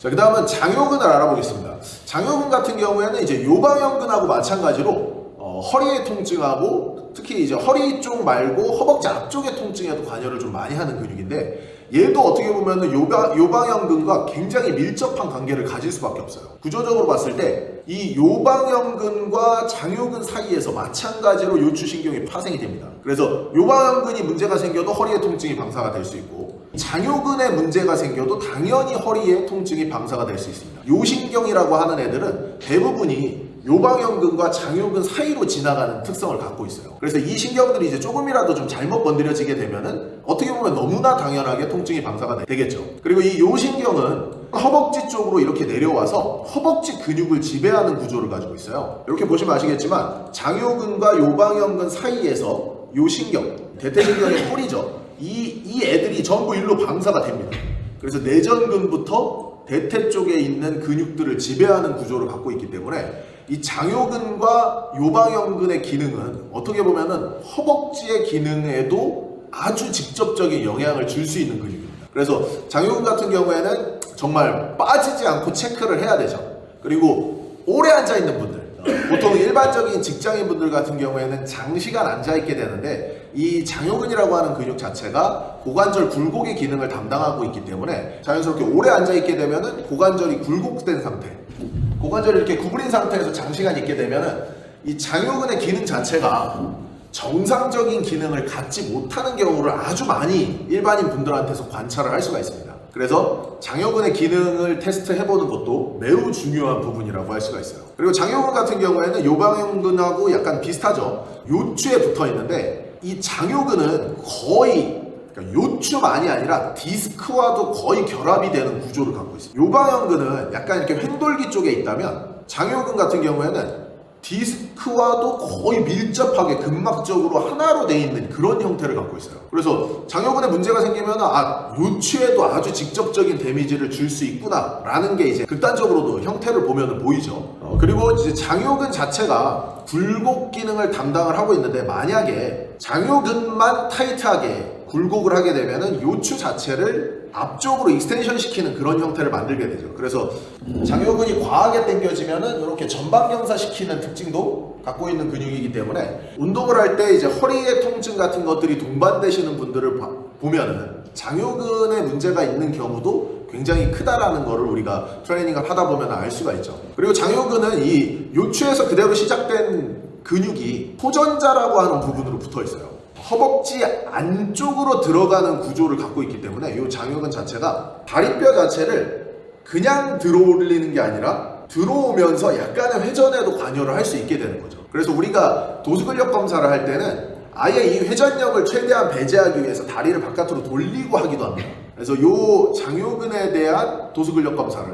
자, 그 다음은 장요근을 알아보겠습니다. 장요근 같은 경우에는 이제 요방형근하고 마찬가지로 어, 허리의 통증하고 특히 이제 허리 쪽 말고 허벅지 앞쪽의 통증에도 관여를 좀 많이 하는 근육인데 얘도 어떻게 보면은 요방, 요방형근과 굉장히 밀접한 관계를 가질 수밖에 없어요. 구조적으로 봤을 때 이 요방형근과 장요근 사이에서 마찬가지로 요추신경이 파생이 됩니다. 그래서 요방형근이 문제가 생겨도 허리의 통증이 방사가 될 수 있고 장요근에 문제가 생겨도 당연히 허리에 통증이 방사가 될 수 있습니다. 요신경이라고 하는 애들은 대부분이 요방형근과 장요근 사이로 지나가는 특성을 갖고 있어요. 그래서 이 신경들이 이제 조금이라도 좀 잘못 건드려지게 되면은 어떻게 보면 너무나 당연하게 통증이 방사가 되- 되겠죠. 그리고 이 요신경은 허벅지 쪽으로 이렇게 내려와서 허벅지 근육을 지배하는 구조를 가지고 있어요. 이렇게 보시면 아시겠지만 장요근과 요방형근 사이에서 요신경, 대퇴신경의 뿌리죠. 이, 이 애들이 전부 일로 방사가 됩니다. 그래서 내전근부터 대퇴 쪽에 있는 근육들을 지배하는 구조를 갖고 있기 때문에 이 장요근과 요방형근의 기능은 어떻게 보면은 허벅지의 기능에도 아주 직접적인 영향을 줄 수 있는 근육입니다. 그래서 장요근 같은 경우에는 정말 빠지지 않고 체크를 해야 되죠. 그리고 오래 앉아 있는 분들, 보통 일반적인 직장인 분들 같은 경우에는 장시간 앉아 있게 되는데 이 장요근이라고 하는 근육 자체가 고관절 굴곡의 기능을 담당하고 있기 때문에 자연스럽게 오래 앉아 있게 되면은 고관절이 굴곡된 상태, 고관절이 이렇게 구부린 상태에서 장시간 있게 되면은 이 장요근의 기능 자체가 정상적인 기능을 갖지 못하는 경우를 아주 많이 일반인 분들한테서 관찰을 할 수가 있습니다. 그래서 장요근의 기능을 테스트해보는 것도 매우 중요한 부분이라고 할 수가 있어요. 그리고 장요근 같은 경우에는 요방형근하고 약간 비슷하죠. 요추에 붙어 있는데 이 장요근은 거의 그러니까 요추만이 아니라 디스크와도 거의 결합이 되는 구조를 갖고 있어요. 요방형근은 약간 이렇게 횡돌기 쪽에 있다면 장요근 같은 경우에는 디스크와도 거의 밀접하게 근막적으로 하나로 돼 있는 그런 형태를 갖고 있어요. 그래서 장요근에 문제가 생기면 아 요추에도 아주 직접적인 데미지를 줄 수 있구나라는 게 이제 극단적으로도 형태를 보면 보이죠. 어, 그리고 이제 장요근 자체가 굴곡 기능을 담당을 하고 있는데 만약에 장요근만 타이트하게 굴곡을 하게 되면은 요추 자체를 앞쪽으로 익스텐션 시키는 그런 형태를 만들게 되죠. 그래서 장요근이 과하게 당겨지면은 이렇게 전방경사 시키는 특징도 갖고 있는 근육이기 때문에 운동을 할 때 이제 허리의 통증 같은 것들이 동반되시는 분들을 봐- 보면은 장요근에 문제가 있는 경우도 굉장히 크다라는 거를 우리가 트레이닝을 하다 보면 알 수가 있죠. 그리고 장요근은 이 요추에서 그대로 시작된 근육이 호전자라고 하는 부분으로 붙어 있어요. 허벅지 안쪽으로 들어가는 구조를 갖고 있기 때문에 이 장요근 자체가 다리뼈 자체를 그냥 들어올리는 게 아니라 들어오면서 약간의 회전에도 관여를 할 수 있게 되는 거죠. 그래서 우리가 도수근력 검사를 할 때는 아예 이 회전력을 최대한 배제하기 위해서 다리를 바깥으로 돌리고 하기도 합니다. 그래서 이 장요근에 대한 도수근력 검사를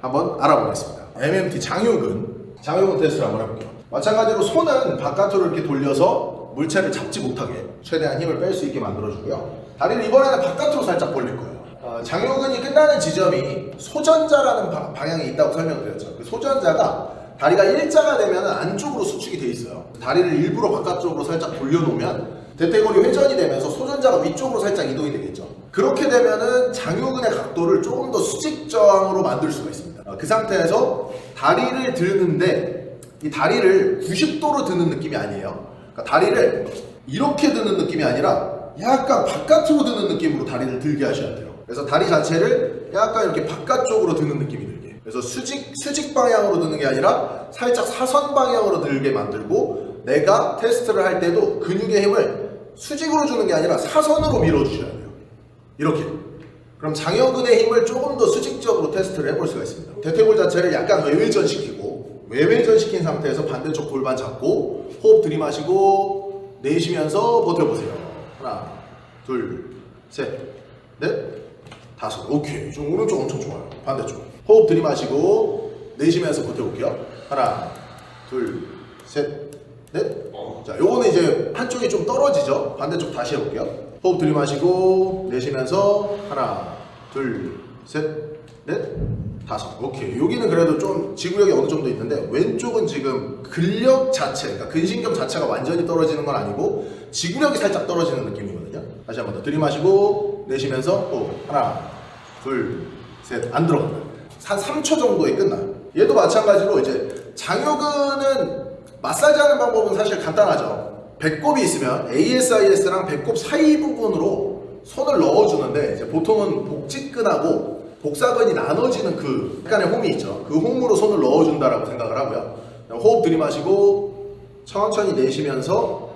한번 알아보겠습니다. MMT 장요근, 장요근 테스트를 한번 해볼게요. 마찬가지로 손은 바깥으로 이렇게 돌려서 물체를 잡지 못하게 최대한 힘을 뺄 수 있게 만들어주고요. 다리를 이번에는 바깥으로 살짝 벌릴 거예요. 어, 장요근이 끝나는 지점이 소전자라는 바- 방향이 있다고 설명드렸죠. 그 소전자가 다리가 일자가 되면 안쪽으로 수축이 돼 있어요. 다리를 일부러 바깥쪽으로 살짝 돌려놓으면 대퇴골이 회전이 되면서 소전자가 위쪽으로 살짝 이동이 되겠죠. 그렇게 되면은 장요근의 각도를 조금 더 수직 저항으로 만들 수가 있습니다. 어, 그 상태에서 다리를 드는데 이 다리를 90도로 드는 느낌이 아니에요. 그러니까 다리를 이렇게 드는 느낌이 아니라 약간 바깥으로 드는 느낌으로 다리를 들게 하셔야 돼요. 그래서 다리 자체를 약간 이렇게 바깥쪽으로 드는 느낌이 들게. 그래서 수직 수직 방향으로 드는 게 아니라 살짝 사선 방향으로 들게 만들고 내가 테스트를 할 때도 근육의 힘을 수직으로 주는 게 아니라 사선으로 밀어 주셔야 돼요. 이렇게. 그럼 장여근의 힘을 조금 더 수직적으로 테스트를 해볼 수가 있습니다. 대퇴골 자체를 약간 외회전시키고 외회전 시킨 상태에서 반대쪽 골반 잡고 호흡 들이마시고 내쉬면서 버텨보세요. 하나, 둘, 셋, 넷, 다섯. 오케이. 좀 오른쪽 엄청 좋아요. 반대쪽. 호흡 들이마시고 내쉬면서 버텨볼게요. 하나, 둘, 셋, 넷. 자, 요거는 이제 한쪽이 좀 떨어지죠. 반대쪽 다시 해볼게요. 호흡 들이마시고 내쉬면서 하나, 둘, 셋, 넷, 다섯. 오케이. 여기는 그래도 좀 지구력이 어느 정도 있는데 왼쪽은 지금 근력 자체, 그러니까 근신경 자체가 완전히 떨어지는 건 아니고 지구력이 살짝 떨어지는 느낌이거든요. 다시 한번 더 들이마시고 내쉬면서 호흡. 하나, 둘, 셋. 안 들어간다. 한 3초 정도에 끝나요. 얘도 마찬가지로 이제 장요근은 마사지 하는 방법은 사실 간단하죠. 배꼽이 있으면 ASIS랑 배꼽 사이 부분으로 손을 넣어주는데 이제 보통은 복직근하고 복사근이 나눠지는 그 약간의 홈이 있죠. 그 홈으로 손을 넣어준다라고 생각을 하고요. 호흡 들이마시고 천천히 내쉬면서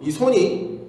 이 손이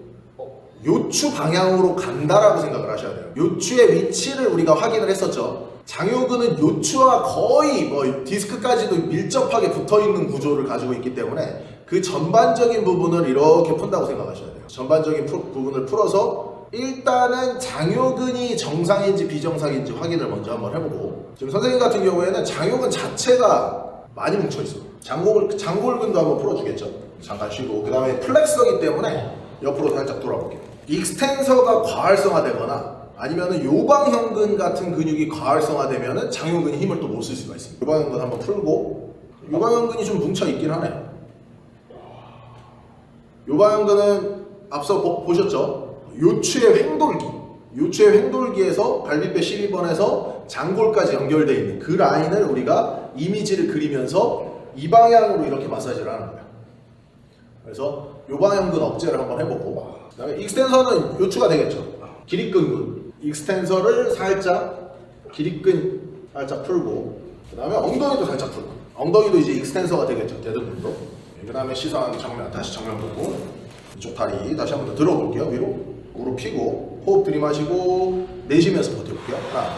요추 방향으로 간다라고 생각을 하셔야 돼요. 요추의 위치를 우리가 확인을 했었죠. 장요근은 요추와 거의 뭐 디스크까지도 밀접하게 붙어 있는 구조를 가지고 있기 때문에 그 전반적인 부분을 이렇게 푼다고 생각하셔야 돼요. 전반적인 푸- 부분을 풀어서 일단은 장요근이 정상인지 비정상인지 확인을 먼저 한번 해보고 지금 선생님 같은 경우에는 장요근 자체가 많이 뭉쳐 있어요. 장골 장골근도 한번 풀어주겠죠. 잠깐 쉬고 그 다음에 플렉서기 때문에 옆으로 살짝 돌아볼게요. 익스텐서가 과활성화되거나 아니면은 요방형근 같은 근육이 과활성화되면은 장요근이 힘을 또 못 쓸 수가 있습니다. 요방형근 한번 풀고 요방형근이 좀 뭉쳐 있긴 하네요. 요방형근은 앞서 보, 보셨죠? 요추의 횡돌기. 요추의 횡돌기에서 발밑배 12번에서 장골까지 연결되어 있는 그 라인을 우리가 이미지를 그리면서 이 방향으로 이렇게 마사지를 하는 거예요. 그래서 요방형근 억제를 한번 해보고 그 다음에 익스텐서는 요추가 되겠죠. 기립근근. 익스텐서를 살짝 기립근 살짝 풀고 그 다음에 엉덩이도 살짝 풀고 엉덩이도 이제 익스텐서가 되겠죠. 대등근도. 그 다음에 시선 정면 다시 정면 보고 이쪽 다리 다시 한 번 더 들어볼게요. 위로 무릎 펴고 호흡 들이마시고 내쉬면서 버텨볼게요. 하나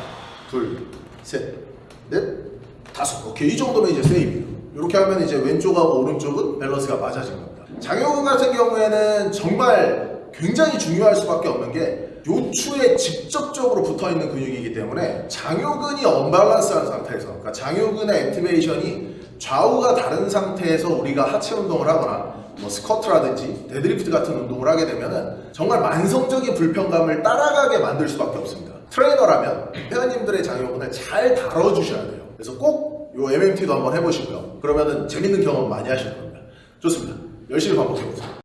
둘 셋 넷 다섯 오케이 이 정도면 이제 세이브예요. 이렇게 하면 이제 왼쪽하고 오른쪽은 밸런스가 맞아진 겁니다. 장요근 같은 경우에는 정말 굉장히 중요할 수밖에 없는 게 요추에 직접적으로 붙어 있는 근육이기 때문에 장요근이 언밸런스한 상태에서 그러니까 장요근의 액티베이션이 좌우가 다른 상태에서 우리가 하체 운동을 하거나 뭐 스쿼트라든지 데드리프트 같은 운동을 하게 되면은 정말 만성적인 불편감을 따라가게 만들 수밖에 없습니다. 트레이너라면 회원님들의 장요근을 잘 다뤄주셔야 돼요. 그래서 꼭 요 MMT도 한번 해보시고요. 그러면은 재밌는 경험 많이 하실 겁니다. 좋습니다. 열심히 반복해보세요.